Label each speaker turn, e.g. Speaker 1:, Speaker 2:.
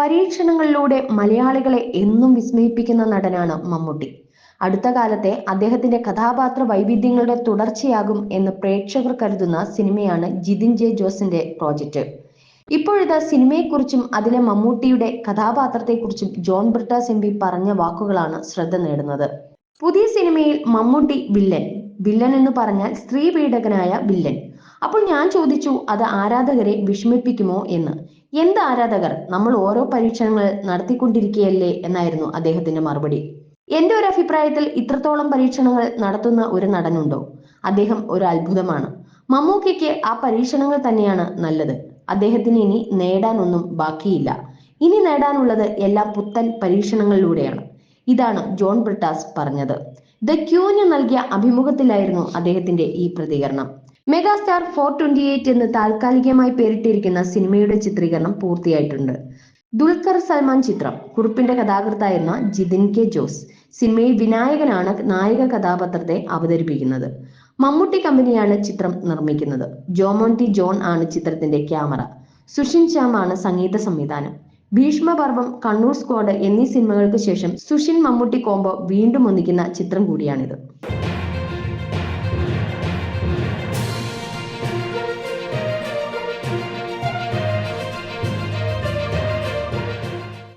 Speaker 1: പരീക്ഷണങ്ങളിലൂടെ മലയാളികളെ എന്നും വിസ്മയിപ്പിക്കുന്ന നടനാണ് മമ്മൂട്ടി. അടുത്ത കാലത്തെ അദ്ദേഹത്തിന്റെ കഥാപാത്ര വൈവിധ്യങ്ങളുടെ തുടർച്ചയാകും എന്ന് പ്രേക്ഷകർ കരുതുന്ന സിനിമയാണ് ജിതിൻ ജെ ജോസിന്റെ പ്രോജക്റ്റ്. ഇപ്പോഴത്തെ സിനിമയെക്കുറിച്ചും അതിലെ മമ്മൂട്ടിയുടെ കഥാപാത്രത്തെക്കുറിച്ചും ജോൺ ബ്രിട്ടാസ് എം പി പറഞ്ഞ വാക്കുകളാണ് ശ്രദ്ധ നേടുന്നത്. പുതിയ സിനിമയിൽ മമ്മൂട്ടി വില്ലൻ. വില്ലൻ എന്ന് പറഞ്ഞാൽ സ്ത്രീ പീഡകനായ വില്ലൻ. അപ്പോൾ ഞാൻ ചോദിച്ചു അത് ആരാധകരെ വിഷമിപ്പിക്കുമോ എന്ന്. എന്ത് ആരാധകർ? നമ്മൾ ഓരോ പരീക്ഷണങ്ങൾ നടത്തിക്കൊണ്ടിരിക്കുകയല്ലേ? എന്നായിരുന്നു അദ്ദേഹത്തിന്റെ മറുപടി. എന്റെ ഒരു അഭിപ്രായത്തിൽ ഇത്രത്തോളം പരീക്ഷണങ്ങൾ നടത്തുന്ന ഒരു നടനുണ്ടോ? അദ്ദേഹം ഒരു അത്ഭുതമാണ്. മമ്മൂക്കയ്ക്ക് ആ പരീക്ഷണങ്ങൾ തന്നെയാണ് നല്ലത്. അദ്ദേഹത്തിന് ഇനി നേടാനൊന്നും ബാക്കിയില്ല. ഇനി നേടാനുള്ളത് എല്ലാ പുത്തൻ പരീക്ഷണങ്ങളിലൂടെയാണ്. ഇതാണ് ജോൺ ബ്രിട്ടാസ് പറഞ്ഞത്. ദ ക്യൂന് നൽകിയ അഭിമുഖത്തിലായിരുന്നു അദ്ദേഹത്തിന്റെ ഈ പ്രതികരണം. മെഗാസ്റ്റാർ ഫോർ ട്വന്റി എയ്റ്റ് എന്ന് താൽക്കാലികമായി പേരിട്ടിരിക്കുന്ന സിനിമയുടെ ചിത്രീകരണം പൂർത്തിയായിട്ടുണ്ട്. ദുൽഖർ സൽമാൻ ചിത്രം കുറിപ്പിന്റെ കഥാകൃത്തായിരുന്ന ജിതിൻ കെ ജോസ് സിനിമയിൽ വിനായകനാണ് നായക കഥാപാത്രത്തെ അവതരിപ്പിക്കുന്നത്. മമ്മൂട്ടി കമ്പനിയാണ് ചിത്രം നിർമ്മിക്കുന്നത്. ജോമോണ്ടി ജോൺ ആണ് ചിത്രത്തിന്റെ ക്യാമറ. സുഷിൻ ശ്യാം ആണ് സംഗീത സംവിധാനം. ഭീഷ്മപർവം കണ്ണൂർ സ്ക്വാഡ് എന്നീ സിനിമകൾക്ക് ശേഷം സുഷിൻ മമ്മൂട്ടി കോംബോ വീണ്ടും ഒന്നിക്കുന്ന ചിത്രം കൂടിയാണിത്.